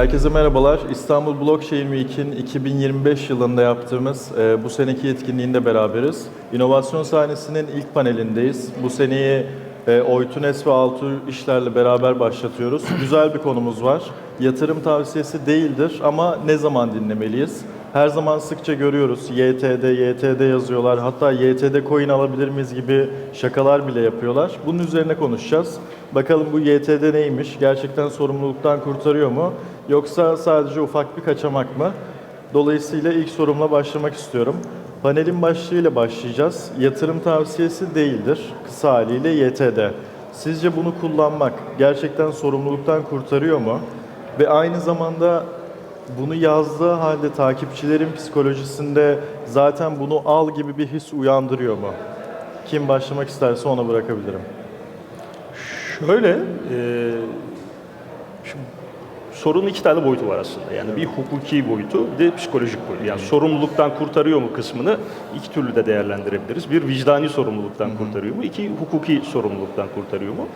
Herkese merhabalar. İstanbul Blockchain Week'in 2025 yılında yaptığımız e, bu seneki etkinliğinde beraberiz. İnovasyon sahnesinin ilk panelindeyiz. Bu seneyi e, Oytunes ve Altu işlerle beraber başlatıyoruz. Güzel bir konumuz var. Yatırım tavsiyesi değildir ama ne zaman dinlemeliyiz? Her zaman sıkça görüyoruz. YTD, YTD yazıyorlar. Hatta YTD coin alabilir miyiz gibi şakalar bile yapıyorlar. Bunun üzerine konuşacağız. Bakalım bu YTD neymiş? Gerçekten sorumluluktan kurtarıyor mu? Yoksa sadece ufak bir kaçamak mı? Dolayısıyla ilk sorumla başlamak istiyorum. Panelin başlığıyla başlayacağız. Yatırım tavsiyesi değildir. Kısa haliyle YTD. Sizce bunu kullanmak gerçekten sorumluluktan kurtarıyor mu? Ve aynı zamanda bunu yazdığı halde takipçilerin psikolojisinde zaten bunu al gibi bir his uyandırıyor mu? Kim başlamak isterse ona bırakabilirim. Şöyle, e, sorunun iki tane boyutu var aslında. Yani bir hukuki boyutu, bir de psikolojik boyutu. Yani sorumluluktan kurtarıyor mu kısmını iki türlü de değerlendirebiliriz. Bir vicdani sorumluluktan kurtarıyor mu? İki hukuki sorumluluktan kurtarıyor mu?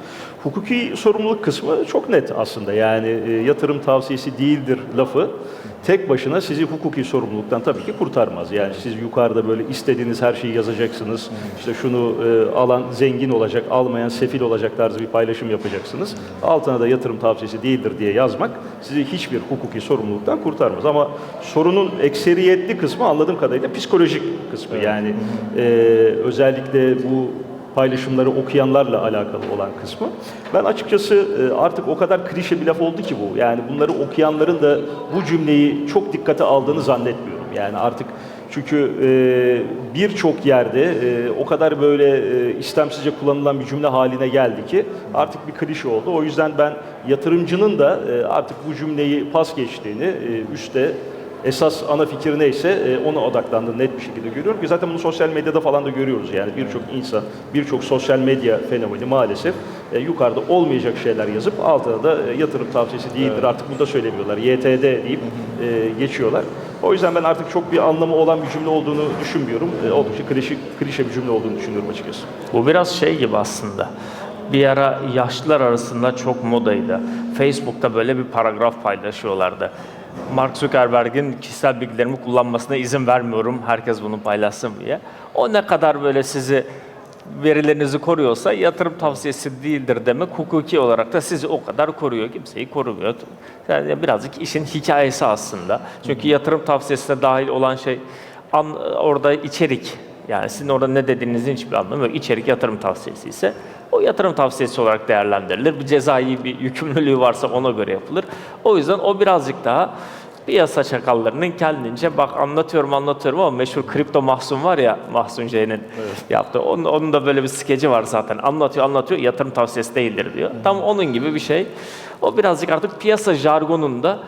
Hukuki sorumluluk kısmı çok net aslında. Yani e, yatırım tavsiyesi değildir lafı tek başına sizi hukuki sorumluluktan tabii ki kurtarmaz. Yani siz yukarıda böyle istediğiniz her şeyi yazacaksınız. İşte şunu e, alan zengin olacak, almayan sefil olacak tarzı bir paylaşım yapacaksınız. Altına da yatırım tavsiyesi değildir diye yazmak sizi hiçbir hukuki sorumluluktan kurtarmaz. Ama sorunun ekseriyetli kısmı anladığım kadarıyla psikolojik kısmı. Yani e, özellikle bu paylaşımları okuyanlarla alakalı olan kısmı. Ben açıkçası e, artık o kadar klişe bir laf oldu ki bu. Yani bunları okuyanların da bu cümleyi çok dikkate aldığını zannetmiyorum. Yani artık çünkü e, birçok yerde e, o kadar böyle istemsizce kullanılan bir cümle haline geldi ki artık bir klişe oldu. O yüzden ben yatırımcının da artık bu cümleyi pas geçtiğini, e, üstte esas ana fikir neyse e, ona odaklandığını net bir şekilde görüyorum ki zaten bunu sosyal medyada falan da görüyoruz yani birçok insan, birçok sosyal medya fenomeni maalesef e, yukarıda olmayacak şeyler yazıp altına da e, yatırım tavsiyesi değildir artık bunu da söylemiyorlar. YTD deyip e, geçiyorlar. O yüzden ben artık çok bir anlamı olan bir cümle olduğunu düşünmüyorum. Oldukça klişe, klişe bir cümle olduğunu düşünüyorum açıkçası. Bu biraz şey gibi aslında. Bir ara yaşlılar arasında çok modaydı. Facebook'ta böyle bir paragraf paylaşıyorlardı. Mark Zuckerberg'in kişisel bilgilerimi kullanmasına izin vermiyorum. Herkes bunu paylaşsın diye. O ne kadar böyle sizi verilerinizi koruyorsa yatırım tavsiyesi değildir demek hukuki olarak da sizi o kadar koruyor. Kimseyi korumuyor. Yani birazcık işin hikayesi aslında. Çünkü yatırım tavsiyesine dahil olan şey an, orada içerik. Yani sizin orada ne dediğinizin hiçbir anlamı yok. İçerik yatırım tavsiyesi ise o yatırım tavsiyesi olarak değerlendirilir. Bir cezai bir yükümlülüğü varsa ona göre yapılır. O yüzden o birazcık daha piyasa çakallarının kendince bak anlatıyorum anlatıyorum ama meşhur kripto Mahsun var ya Mahsun J'nin yaptığı. Onun, onun da böyle bir skeci var zaten. Anlatıyor anlatıyor yatırım tavsiyesi değildir diyor. Tam onun gibi bir şey. O birazcık artık piyasa jargonunda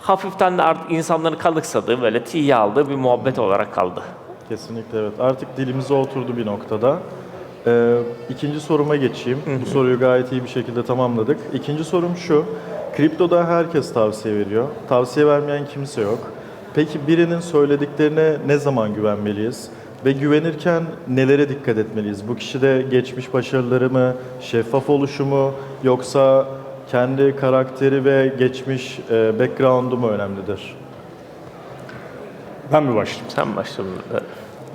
hafiften de artık insanların kanıksadığı böyle tiye aldığı bir muhabbet olarak kaldı. Kesinlikle evet. Artık dilimize oturdu bir noktada. Ee, ikinci soruma geçeyim. Bu soruyu gayet iyi bir şekilde tamamladık. İkinci sorum şu. Kriptoda herkes tavsiye veriyor. Tavsiye vermeyen kimse yok. Peki birinin söylediklerine ne zaman güvenmeliyiz? Ve güvenirken nelere dikkat etmeliyiz? Bu kişide geçmiş başarıları mı, şeffaf oluşu mu, yoksa kendi karakteri ve geçmiş e, background'u mu önemlidir? Ben mi başlayayım? Sen başla. bunu.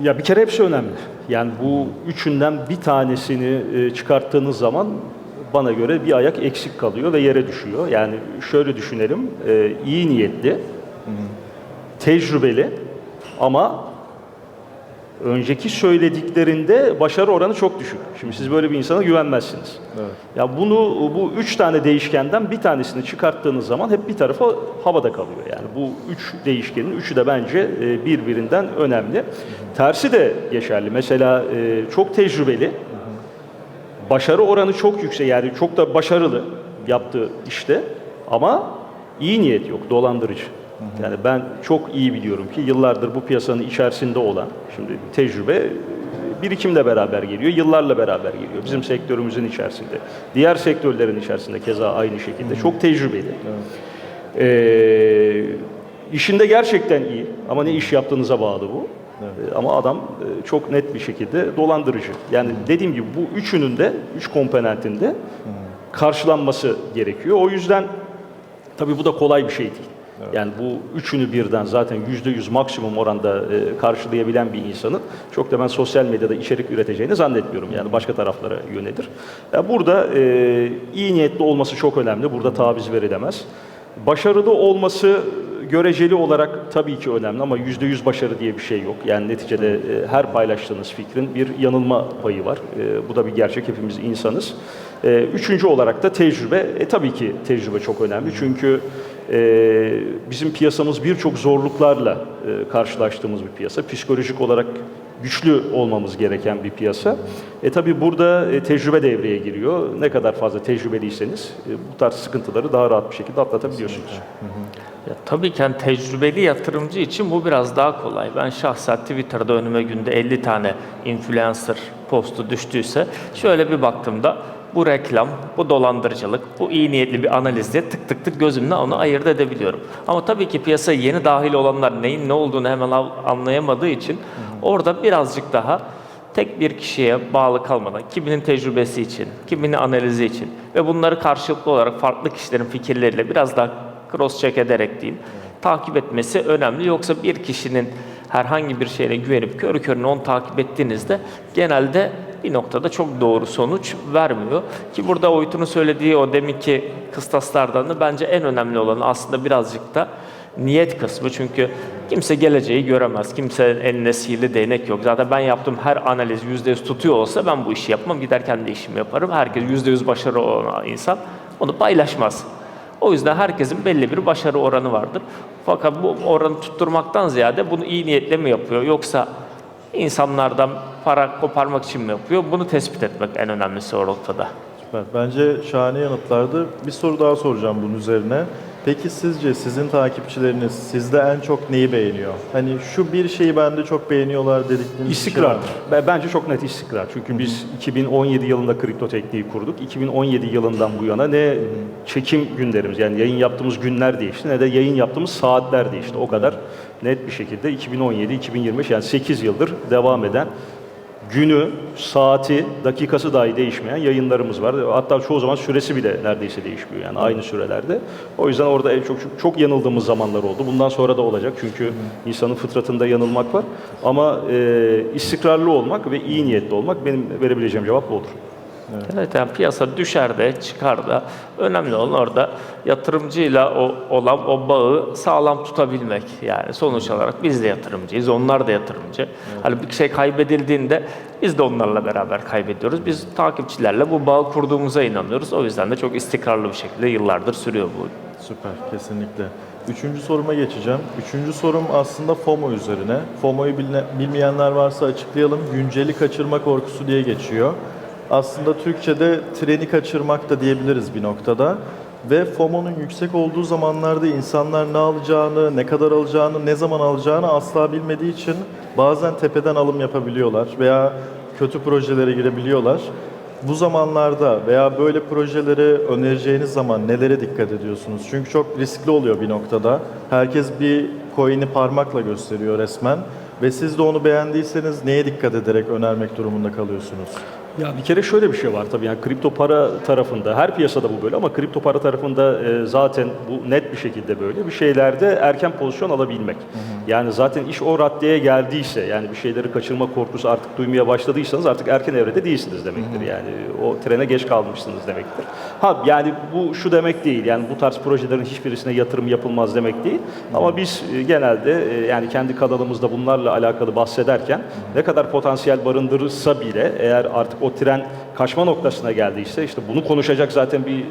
Ya bir kere hepsi önemli. Yani bu üçünden bir tanesini e, çıkarttığınız zaman bana göre bir ayak eksik kalıyor ve yere düşüyor. Yani şöyle düşünelim, e, iyi niyetli, tecrübeli ama önceki söylediklerinde başarı oranı çok düşük. Şimdi siz böyle bir insana güvenmezsiniz. Evet. Ya bunu bu üç tane değişkenden bir tanesini çıkarttığınız zaman hep bir tarafa havada kalıyor. Yani bu üç değişkenin üçü de bence e, birbirinden önemli. Tersi de geçerli. Mesela e, çok tecrübeli, başarı oranı çok yüksek yani çok da başarılı yaptığı işte ama iyi niyet yok, dolandırıcı. Yani ben çok iyi biliyorum ki yıllardır bu piyasanın içerisinde olan, şimdi tecrübe birikimle beraber geliyor, yıllarla beraber geliyor. Bizim sektörümüzün içerisinde, diğer sektörlerin içerisinde keza aynı şekilde çok tecrübeli. Ee, işinde gerçekten iyi ama ne iş yaptığınıza bağlı bu. Ee, Ama adam e, çok net bir şekilde dolandırıcı. Yani dediğim gibi bu üçünün de, üç komponentinde karşılanması gerekiyor. O yüzden Tabii bu da kolay bir şey değil. Yani bu üçünü birden zaten yüzde yüz maksimum oranda e, karşılayabilen bir insanın çok da ben sosyal medyada içerik üreteceğini zannetmiyorum. Yani başka taraflara yönelir. Ya burada e, iyi niyetli olması çok önemli. Burada taviz verilemez. Başarılı olması göreceli olarak tabii ki önemli ama yüzde yüz başarı diye bir şey yok. Yani neticede e, her paylaştığınız fikrin bir yanılma payı var. E, bu da bir gerçek. Hepimiz insanız. E, üçüncü olarak da tecrübe. E, tabii ki tecrübe çok önemli. Çünkü e, bizim piyasamız birçok zorluklarla e, karşılaştığımız bir piyasa. Psikolojik olarak güçlü olmamız gereken bir piyasa. E tabi burada e, tecrübe devreye giriyor. Ne kadar fazla tecrübeliyseniz e, bu tarz sıkıntıları daha rahat bir şekilde atlatabiliyorsunuz. Ya, tabii ki hani tecrübeli yatırımcı için bu biraz daha kolay. Ben şahsen Twitter'da önüme günde 50 tane influencer postu düştüyse şöyle bir baktığımda bu reklam, bu dolandırıcılık, bu iyi niyetli bir analiz diye tık tık tık gözümle onu ayırt edebiliyorum. Ama tabii ki piyasaya yeni dahil olanlar neyin ne olduğunu hemen anlayamadığı için orada birazcık daha tek bir kişiye bağlı kalmadan, kiminin tecrübesi için, kiminin analizi için ve bunları karşılıklı olarak farklı kişilerin fikirleriyle biraz daha cross check ederek diyeyim, takip etmesi önemli. Yoksa bir kişinin herhangi bir şeyine güvenip körü körüne onu takip ettiğinizde genelde bir noktada çok doğru sonuç vermiyor. Ki burada Oytun'un söylediği o deminki kıstaslardan da bence en önemli olanı aslında birazcık da niyet kısmı. Çünkü kimse geleceği göremez. Kimsenin eline sihirli değnek yok. Zaten ben yaptığım her analiz %100 tutuyor olsa ben bu işi yapmam. Gider kendi işimi yaparım. Herkes %100 başarı olan insan onu paylaşmaz. O yüzden herkesin belli bir başarı oranı vardır. Fakat bu oranı tutturmaktan ziyade bunu iyi niyetle mi yapıyor yoksa insanlardan para koparmak için mi yapıyor? Bunu tespit etmek en önemlisi o noktada. Süper. Bence şahane yanıtlardı. Bir soru daha soracağım bunun üzerine. Peki sizce sizin takipçileriniz sizde en çok neyi beğeniyor? Hani şu bir şeyi bende çok beğeniyorlar dedikleriniz şey? İstikrar. Ben- Bence çok net istikrar. Çünkü biz 2017 yılında kripto tekniği kurduk. 2017 yılından bu yana ne çekim günlerimiz yani yayın yaptığımız günler değişti ne de yayın yaptığımız saatler değişti. O kadar net bir şekilde 2017-2025 yani 8 yıldır devam eden günü, saati, dakikası dahi değişmeyen yayınlarımız var. Hatta çoğu zaman süresi bile neredeyse değişmiyor yani aynı sürelerde. O yüzden orada en çok çok, yanıldığımız zamanlar oldu. Bundan sonra da olacak çünkü insanın fıtratında yanılmak var. Ama e, istikrarlı olmak ve iyi niyetli olmak benim verebileceğim cevap bu olur. Evet yani piyasa düşer de çıkar da önemli olan orada yatırımcıyla o, olan o bağı sağlam tutabilmek. Yani sonuç olarak biz de yatırımcıyız, onlar da yatırımcı. Hani bir şey kaybedildiğinde biz de onlarla beraber kaybediyoruz. Biz takipçilerle bu bağı kurduğumuza inanıyoruz. O yüzden de çok istikrarlı bir şekilde yıllardır sürüyor bu Süper, kesinlikle. Üçüncü soruma geçeceğim. Üçüncü sorum aslında FOMO üzerine. FOMO'yu bilmeyenler varsa açıklayalım. Günceli kaçırma korkusu diye geçiyor. Aslında Türkçe'de treni kaçırmak da diyebiliriz bir noktada. Ve FOMO'nun yüksek olduğu zamanlarda insanlar ne alacağını, ne kadar alacağını, ne zaman alacağını asla bilmediği için bazen tepeden alım yapabiliyorlar veya kötü projelere girebiliyorlar. Bu zamanlarda veya böyle projeleri önereceğiniz zaman nelere dikkat ediyorsunuz? Çünkü çok riskli oluyor bir noktada. Herkes bir coin'i parmakla gösteriyor resmen. Ve siz de onu beğendiyseniz neye dikkat ederek önermek durumunda kalıyorsunuz? Ya bir kere şöyle bir şey var tabii yani kripto para tarafında her piyasada bu böyle ama kripto para tarafında e, zaten bu net bir şekilde böyle bir şeylerde erken pozisyon alabilmek. Yani zaten iş o raddeye geldiyse yani bir şeyleri kaçırma korkusu artık duymaya başladıysanız artık erken evrede değilsiniz demektir. Yani o trene geç kalmışsınız demektir. Ha yani bu şu demek değil yani bu tarz projelerin hiçbirisine yatırım yapılmaz demek değil. Ama biz e, genelde e, yani kendi kanalımızda bunlarla alakalı bahsederken ne kadar potansiyel barındırırsa bile eğer artık o tren kaçma noktasına geldiyse işte bunu konuşacak zaten bir e,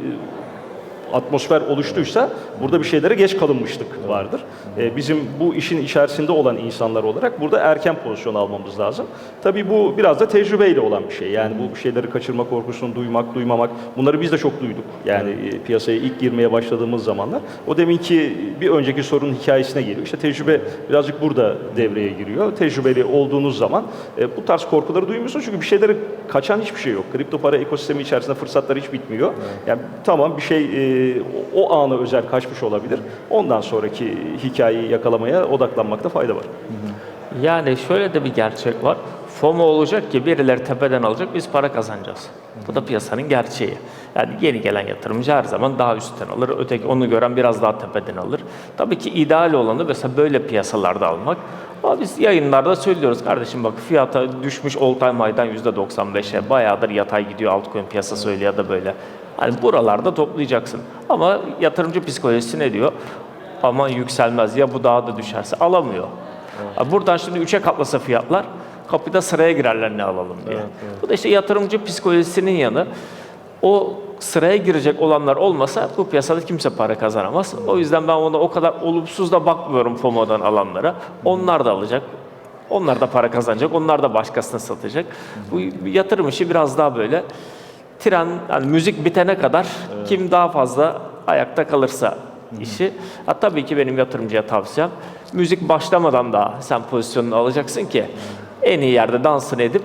atmosfer oluştuysa burada bir şeylere geç kalınmışlık vardır. Ee, bizim bu işin içerisinde olan insanlar olarak burada erken pozisyon almamız lazım. Tabii bu biraz da tecrübeyle olan bir şey. Yani bu şeyleri kaçırma korkusunu duymak, duymamak bunları biz de çok duyduk. Yani e, piyasaya ilk girmeye başladığımız zamanlar. O deminki bir önceki sorunun hikayesine geliyor. İşte tecrübe birazcık burada devreye giriyor. Tecrübeli olduğunuz zaman e, bu tarz korkuları duymuyorsunuz çünkü bir şeyleri kaçan hiçbir şey yok. Kripto para ekosistemi içerisinde fırsatlar hiç bitmiyor. Yani tamam bir şey e, o ana özel kaçmış olabilir. Ondan sonraki hikayeyi yakalamaya odaklanmakta fayda var. Yani şöyle de bir gerçek var. FOMO olacak ki birileri tepeden alacak, biz para kazanacağız. Bu da piyasanın gerçeği. Yani yeni gelen yatırımcı her zaman daha üstten alır, öteki onu gören biraz daha tepeden alır. Tabii ki ideal olanı mesela böyle piyasalarda almak. Ama biz yayınlarda söylüyoruz kardeşim bak fiyata düşmüş all time high'dan %95'e bayağıdır yatay gidiyor altcoin piyasası öyle ya da böyle. Hani buralarda toplayacaksın. Ama yatırımcı psikolojisi ne diyor? Aman yükselmez ya bu daha da düşerse alamıyor. Ha, Buradan şimdi 3'e katlasa fiyatlar kapıda sıraya girerler ne alalım diye. Bu da işte yatırımcı psikolojisinin yanı. O sıraya girecek olanlar olmasa bu piyasada kimse para kazanamaz. O yüzden ben ona o kadar olumsuz da bakmıyorum FOMO'dan alanlara. Onlar da alacak. Onlar da para kazanacak. Onlar da başkasına satacak. Bu yatırım işi biraz daha böyle tren, yani müzik bitene kadar kim daha fazla ayakta kalırsa işi. Ha, tabii ki benim yatırımcıya tavsiyem müzik başlamadan da sen pozisyonunu alacaksın ki en iyi yerde dansını edip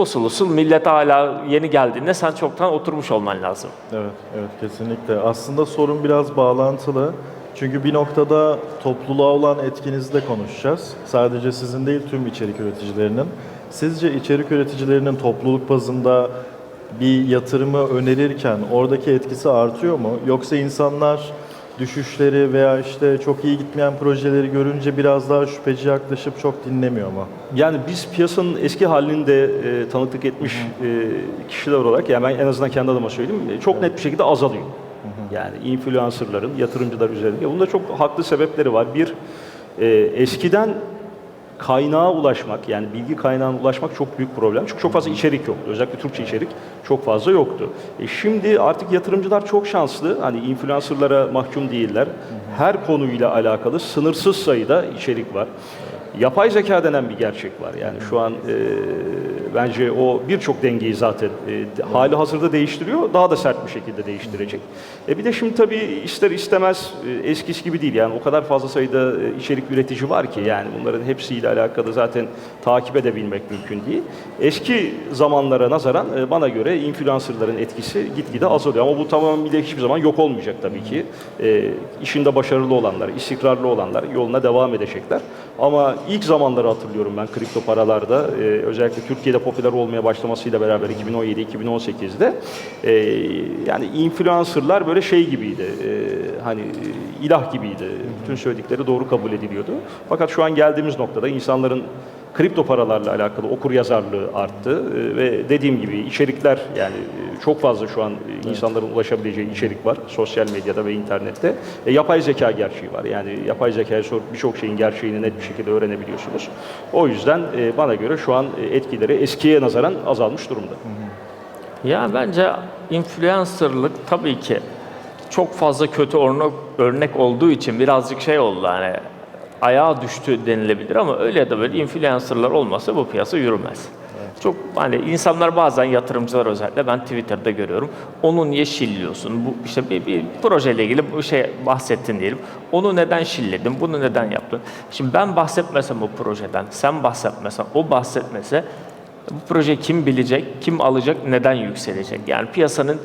usul usul millet hala yeni geldiğinde sen çoktan oturmuş olman lazım. Evet, evet kesinlikle. Aslında sorun biraz bağlantılı. Çünkü bir noktada topluluğa olan etkinizle konuşacağız. Sadece sizin değil tüm içerik üreticilerinin. Sizce içerik üreticilerinin topluluk bazında bir yatırımı önerirken oradaki etkisi artıyor mu? Yoksa insanlar düşüşleri veya işte çok iyi gitmeyen projeleri görünce biraz daha şüpheci yaklaşıp çok dinlemiyor mu? Yani biz piyasanın eski halini de e, tanıklık etmiş e, kişiler olarak, yani ben en azından kendi adıma söyleyeyim, e, çok net bir şekilde azalıyor. Yani influencerların, yatırımcılar üzerinde. Bunda çok haklı sebepleri var. Bir, e, eskiden kaynağa ulaşmak, yani bilgi kaynağına ulaşmak çok büyük problem. Çünkü çok fazla içerik yoktu. Özellikle Türkçe içerik çok fazla yoktu. E şimdi artık yatırımcılar çok şanslı. Hani influencerlara mahkum değiller. Her konuyla alakalı sınırsız sayıda içerik var. Yapay zeka denen bir gerçek var. Yani şu an e, bence o birçok dengeyi zaten e, hali hazırda değiştiriyor. Daha da sert bir şekilde değiştirecek. E bir de şimdi tabii ister istemez e, eskisi gibi değil. Yani o kadar fazla sayıda e, içerik üretici var ki yani bunların hepsiyle alakalı zaten takip edebilmek mümkün değil. Eski zamanlara nazaran e, bana göre influencerların etkisi gitgide azalıyor. Ama bu tamamıyla hiçbir zaman yok olmayacak tabii ki. E, işinde başarılı olanlar, istikrarlı olanlar yoluna devam edecekler. Ama ilk zamanları hatırlıyorum ben kripto paralarda e, özellikle Türkiye'de popüler olmaya başlamasıyla beraber 2017-2018'de e, yani influencerlar böyle şey gibiydi. e, hani ilah gibiydi. Bütün söyledikleri doğru kabul ediliyordu. Fakat şu an geldiğimiz noktada insanların kripto paralarla alakalı okur yazarlığı arttı E, ve dediğim gibi içerikler yani e, çok fazla şu an e, insanların ulaşabileceği içerik var sosyal medyada ve internette. E, yapay zeka gerçeği var. Yani yapay zekaya sorup birçok şeyin gerçeğini net bir şekilde öğrenebiliyorsunuz. O yüzden e, bana göre şu an etkileri eskiye nazaran azalmış durumda. Ya bence influencerlık tabii ki çok fazla kötü örnek, örnek olduğu için birazcık şey oldu hani ayağa düştü denilebilir ama öyle ya da böyle influencerlar olmasa bu piyasa yürümez. Çok hani insanlar bazen yatırımcılar özellikle ben Twitter'da görüyorum. Onu niye şilliyorsun? Bu işte bir, bir projeyle ilgili bu şey bahsettin diyelim. Onu neden şilledin? Bunu neden yaptın? Şimdi ben bahsetmesem o projeden, sen bahsetmesen, o bahsetmese bu proje kim bilecek, kim alacak, neden yükselecek? Yani piyasanın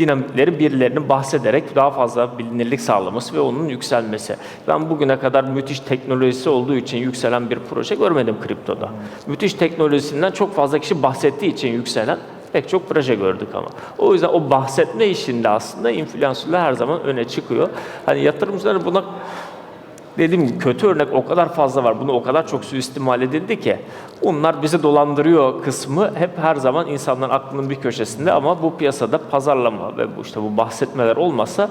dinamikleri birilerinin bahsederek daha fazla bilinirlik sağlaması ve onun yükselmesi. Ben bugüne kadar müthiş teknolojisi olduğu için yükselen bir proje görmedim kriptoda. Müthiş teknolojisinden çok fazla kişi bahsettiği için yükselen pek çok proje gördük ama. O yüzden o bahsetme işinde aslında influencerlar her zaman öne çıkıyor. Hani yatırımcılar buna dediğim gibi kötü örnek o kadar fazla var. Bunu o kadar çok suistimal edildi ki. Onlar bizi dolandırıyor kısmı hep her zaman insanların aklının bir köşesinde ama bu piyasada pazarlama ve bu işte bu bahsetmeler olmasa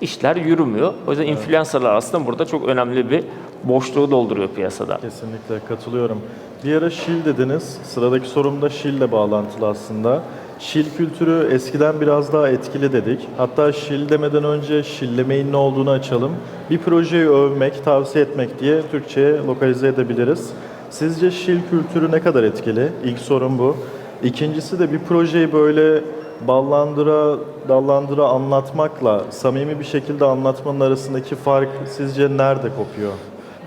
işler yürümüyor. O yüzden influencerlar aslında burada çok önemli bir boşluğu dolduruyor piyasada. Kesinlikle katılıyorum. Bir ara Şil dediniz. Sıradaki sorum da Şil'le bağlantılı aslında. Şil kültürü eskiden biraz daha etkili dedik. Hatta Şil demeden önce Şillemeyin ne olduğunu açalım. Bir projeyi övmek, tavsiye etmek diye Türkçe'ye lokalize edebiliriz. Sizce Şil kültürü ne kadar etkili? İlk sorum bu. İkincisi de bir projeyi böyle ballandıra, dallandıra anlatmakla samimi bir şekilde anlatmanın arasındaki fark sizce nerede kopuyor?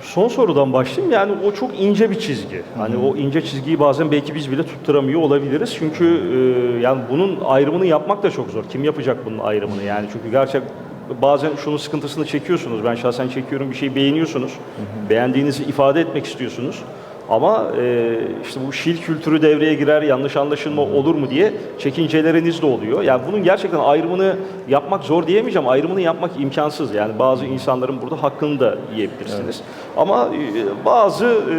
Son sorudan başlayayım. Yani o çok ince bir çizgi. Hani o ince çizgiyi bazen belki biz bile tutturamıyor olabiliriz. Çünkü e, yani bunun ayrımını yapmak da çok zor. Kim yapacak bunun ayrımını? Yani çünkü gerçek bazen şunun sıkıntısını çekiyorsunuz. Ben şahsen çekiyorum. Bir şeyi beğeniyorsunuz. Beğendiğinizi ifade etmek istiyorsunuz. Ama e, işte bu şil kültürü devreye girer, yanlış anlaşılma olur mu diye çekinceleriniz de oluyor. Yani bunun gerçekten ayrımını yapmak zor diyemeyeceğim. Ayrımını yapmak imkansız. Yani bazı insanların burada hakkını da yiyebilirsiniz. Ama e, bazı e,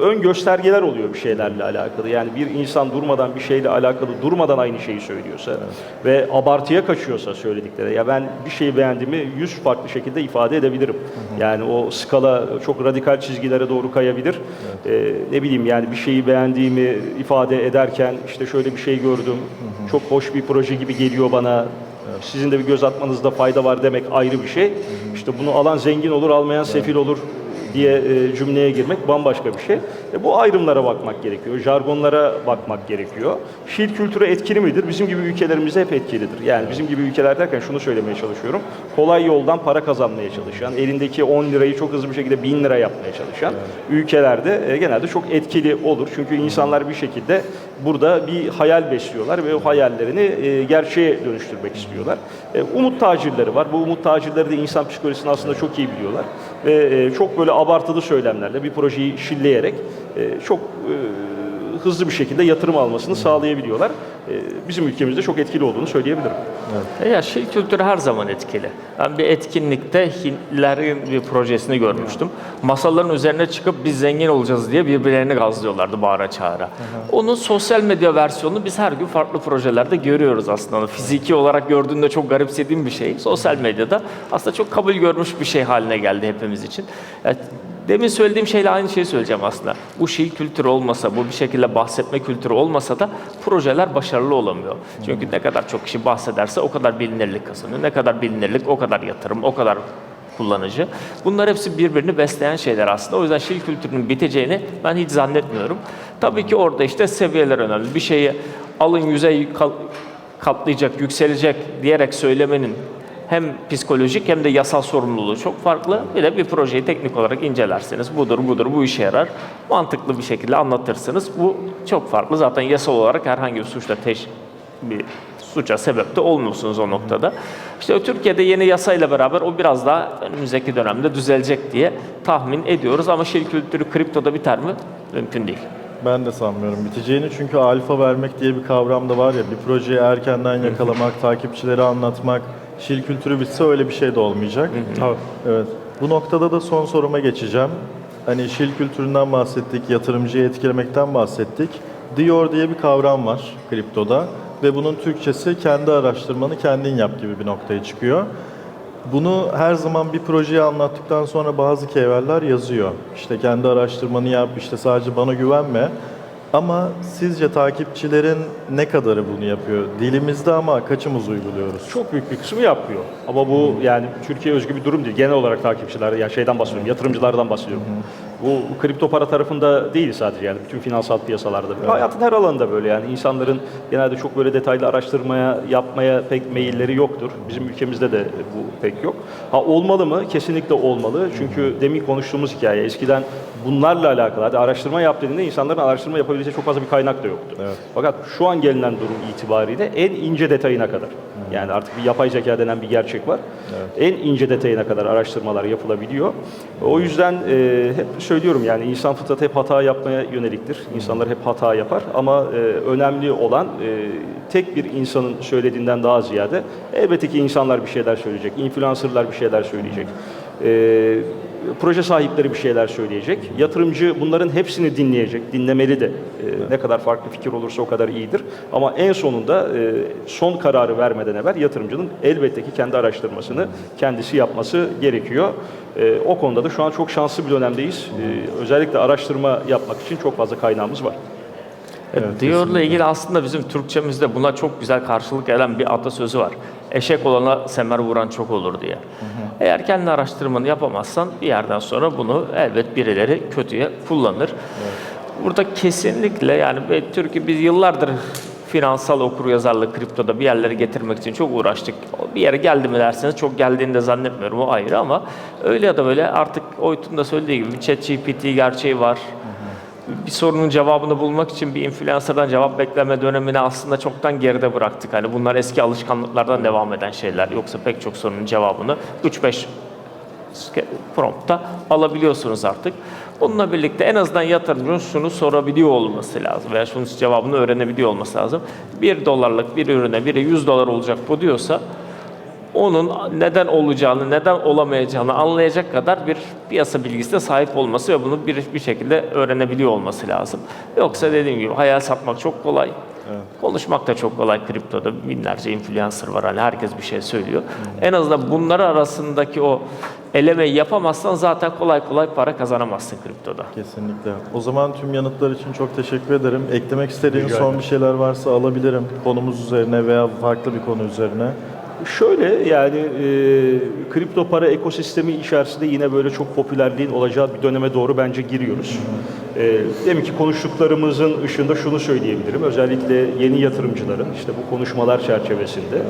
ön göstergeler oluyor bir şeylerle alakalı. Yani bir insan durmadan bir şeyle alakalı durmadan aynı şeyi söylüyorsa ve abartıya kaçıyorsa söyledikleri. Ya ben bir şeyi beğendiğimi yüz farklı şekilde ifade edebilirim. Yani o skala çok radikal çizgilere doğru kayabilir. Ee, ne bileyim yani bir şeyi beğendiğimi ifade ederken işte şöyle bir şey gördüm. Çok hoş bir proje gibi geliyor bana. Sizin de bir göz atmanızda fayda var demek ayrı bir şey. İşte bunu alan zengin olur, almayan sefil olur diye e, cümleye girmek bambaşka bir şey. E, bu ayrımlara bakmak gerekiyor, jargonlara bakmak gerekiyor. Şiir kültürü etkili midir? Bizim gibi ülkelerimizde hep etkilidir. Yani bizim gibi ülkeler derken şunu söylemeye çalışıyorum. Kolay yoldan para kazanmaya çalışan, elindeki 10 lirayı çok hızlı bir şekilde 1000 lira yapmaya çalışan ülkelerde e, genelde çok etkili olur. Çünkü insanlar bir şekilde burada bir hayal besliyorlar ve o hayallerini gerçeğe dönüştürmek istiyorlar. Umut tacirleri var. Bu umut tacirleri de insan psikolojisini aslında çok iyi biliyorlar. Ve e, çok böyle abartılı söylemlerle bir projeyi şilleyerek e, çok e, hızlı bir şekilde yatırım almasını sağlayabiliyorlar. E, bizim ülkemizde çok etkili olduğunu söyleyebilirim. E Ya şil kültürü her zaman etkili. Ben bir etkinlikte Hintlilerin bir projesini görmüştüm. Masaların üzerine çıkıp biz zengin olacağız diye birbirlerini gazlıyorlardı bağıra çağıra. Onun sosyal medya versiyonunu biz her gün farklı projelerde görüyoruz aslında. Fiziki olarak gördüğünde çok garipsediğim bir şey. Sosyal medyada aslında çok kabul görmüş bir şey haline geldi hepimiz için. Yani Demin söylediğim şeyle aynı şeyi söyleyeceğim aslında. Bu şiir kültürü olmasa, bu bir şekilde bahsetme kültürü olmasa da projeler başarılı olamıyor. Çünkü ne kadar çok kişi bahsederse o kadar bilinirlik kazanıyor. Ne kadar bilinirlik o kadar yatırım, o kadar kullanıcı. Bunlar hepsi birbirini besleyen şeyler aslında. O yüzden şiir kültürünün biteceğini ben hiç zannetmiyorum. Tabii ki orada işte seviyeler önemli. Bir şeyi alın yüzey katlayacak, yükselecek diyerek söylemenin hem psikolojik hem de yasal sorumluluğu çok farklı. Bir de bir projeyi teknik olarak incelerseniz budur budur bu işe yarar. Mantıklı bir şekilde anlatırsınız. Bu çok farklı. Zaten yasal olarak herhangi bir suçla teş bir suça sebep de olmuyorsunuz o noktada. İşte Türkiye'de yeni yasayla beraber o biraz daha önümüzdeki dönemde düzelecek diye tahmin ediyoruz. Ama şirk kültürü kriptoda biter mi? Mümkün değil. Ben de sanmıyorum biteceğini çünkü alfa vermek diye bir kavram da var ya bir projeyi erkenden yakalamak, takipçileri anlatmak. Şil kültürü bitse öyle bir şey de olmayacak. Evet. Bu noktada da son soruma geçeceğim. Hani şil kültüründen bahsettik, yatırımcıyı etkilemekten bahsettik. Dior diye bir kavram var kriptoda ve bunun Türkçesi kendi araştırmanı kendin yap gibi bir noktaya çıkıyor. Bunu her zaman bir projeyi anlattıktan sonra bazı keyverler yazıyor. İşte kendi araştırmanı yap, işte sadece bana güvenme. Ama sizce takipçilerin ne kadarı bunu yapıyor? Dilimizde ama kaçımız uyguluyoruz? Çok büyük bir kısmı yapmıyor. Ama bu yani Türkiye özgü bir durum değil. Genel olarak takipçiler, yani şeyden bahsediyorum, yatırımcılardan bahsediyorum. Bu kripto para tarafında değil sadece yani bütün finansal piyasalarda. böyle. Hayatın her alanında böyle yani insanların genelde çok böyle detaylı araştırmaya, yapmaya pek meyilleri yoktur. Bizim ülkemizde de bu pek yok. Ha olmalı mı? Kesinlikle olmalı. Çünkü demin konuştuğumuz hikaye eskiden bunlarla alakalı hadi araştırma yap dediğinde insanların araştırma yapabileceği çok fazla bir kaynak da yoktu. Fakat şu an gelinen durum itibariyle en ince detayına kadar. Yani artık bir yapay zeka denen bir gerçek var. En ince detayına kadar araştırmalar yapılabiliyor. O yüzden e, hep söylüyorum yani insan fıtratı hep hata yapmaya yöneliktir. İnsanlar hep hata yapar ama e, önemli olan e, tek bir insanın söylediğinden daha ziyade elbette ki insanlar bir şeyler söyleyecek, influencerlar bir şeyler söyleyecek. E, proje sahipleri bir şeyler söyleyecek. Yatırımcı bunların hepsini dinleyecek, dinlemeli de. E, ne kadar farklı fikir olursa o kadar iyidir. Ama en sonunda e, son kararı vermeden evvel yatırımcının elbette ki kendi araştırmasını kendisi yapması gerekiyor. E, o konuda da şu an çok şanslı bir dönemdeyiz. E, özellikle araştırma yapmak için çok fazla kaynağımız var. Evet, Diyor'la ilgili aslında bizim Türkçemizde buna çok güzel karşılık gelen bir atasözü var. Eşek olana semer vuran çok olur diye. Eğer kendi araştırmanı yapamazsan bir yerden sonra bunu elbet birileri kötüye kullanır. Burada kesinlikle yani ve Türkiye biz yıllardır finansal okuryazarlık kriptoda bir yerlere getirmek için çok uğraştık. Bir yere geldi mi derseniz çok geldiğini de zannetmiyorum o ayrı ama öyle ya da böyle artık Oytun da söylediği gibi ChatGPT gerçeği var bir sorunun cevabını bulmak için bir influencer'dan cevap bekleme dönemini aslında çoktan geride bıraktık. Hani bunlar eski alışkanlıklardan devam eden şeyler. Yoksa pek çok sorunun cevabını 3-5 promptta alabiliyorsunuz artık. Bununla birlikte en azından yatırımcının şunu sorabiliyor olması lazım veya şunun cevabını öğrenebiliyor olması lazım. 1 dolarlık bir ürüne biri 100 dolar olacak bu diyorsa onun neden olacağını, neden olamayacağını anlayacak kadar bir piyasa bilgisine sahip olması ve bunu bir, bir şekilde öğrenebiliyor olması lazım. Yoksa dediğim gibi hayal satmak çok kolay. Konuşmak da çok kolay kriptoda. Binlerce influencer var hani herkes bir şey söylüyor. En azından bunları arasındaki o elemeyi yapamazsan zaten kolay kolay para kazanamazsın kriptoda. Kesinlikle. O zaman tüm yanıtlar için çok teşekkür ederim. Eklemek istediğiniz Rica son bir şeyler varsa alabilirim. Konumuz üzerine veya farklı bir konu üzerine. Şöyle yani e, kripto para ekosistemi içerisinde yine böyle çok popülerliğin olacağı bir döneme doğru bence giriyoruz. E, demin ki konuştuklarımızın ışığında şunu söyleyebilirim. Özellikle yeni yatırımcıların işte bu konuşmalar çerçevesinde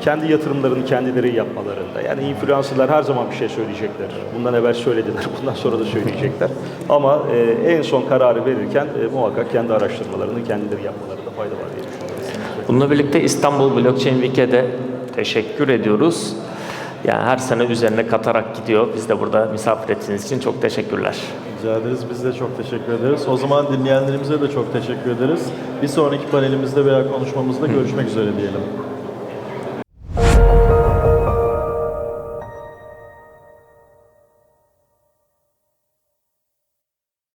kendi yatırımlarını kendileri yapmalarında. Yani influencerlar her zaman bir şey söyleyecekler. Bundan evvel söylediler, bundan sonra da söyleyecekler. Ama e, en son kararı verirken e, muhakkak kendi araştırmalarını kendileri yapmalarında fayda var diye düşünüyorum. Bununla birlikte İstanbul Blockchain Week'e de teşekkür ediyoruz. Yani her sene üzerine katarak gidiyor. Biz de burada misafir ettiğiniz için çok teşekkürler. Rica ederiz. Biz de çok teşekkür ederiz. O zaman dinleyenlerimize de çok teşekkür ederiz. Bir sonraki panelimizde veya konuşmamızda görüşmek üzere diyelim.